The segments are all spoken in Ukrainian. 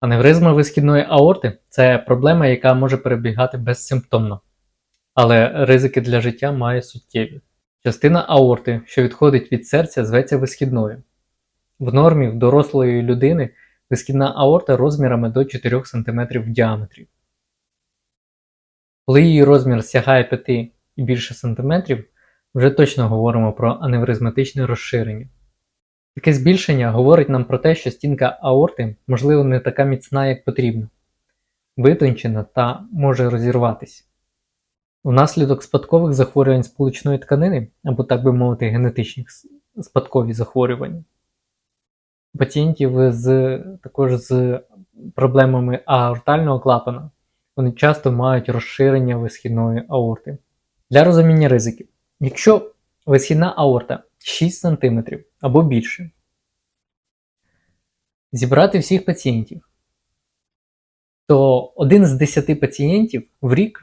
Аневризма висхідної аорти це проблема, яка може перебігати безсимптомно, але ризики для життя має суттєві. Частина аорти, що відходить від серця, зветься висхідною. В нормі в дорослої людини висхідна аорта розмірами до 4 см в діаметрі. Коли її розмір сягає 5 і більше сантиметрів, вже точно говоримо про аневризматичне розширення. Таке збільшення говорить нам про те, що стінка аорти, можливо, не така міцна, як потрібно, витончена та може розірватися. Внаслідок спадкових захворювань сполучної тканини, або, так би мовити, генетичних спадкові захворювання, пацієнтів з, також з проблемами аортального клапана, вони часто мають розширення висхідної аорти. Для розуміння ризиків, якщо висхідна аорта 6 см або більше, зібрати всіх пацієнтів, то один з 10 пацієнтів в рік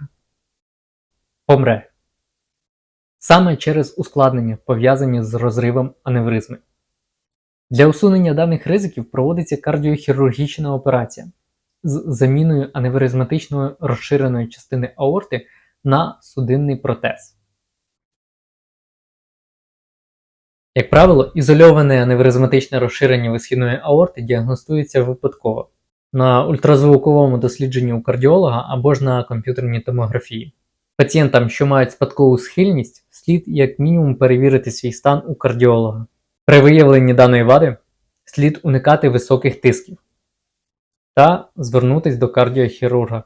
помре саме через ускладнення, пов'язані з розривом аневризми. Для усунення даних ризиків проводиться кардіохірургічна операція з заміною аневризматичної розширеної частини аорти на судинний протез. Як правило, ізольоване аневризматичне розширення висхідної аорти діагностується випадково на ультразвуковому дослідженні у кардіолога або ж на комп'ютерній томографії. Пацієнтам, що мають спадкову схильність, слід як мінімум перевірити свій стан у кардіолога. При виявленні даної вади слід уникати високих тисків та звернутися до кардіохірурга.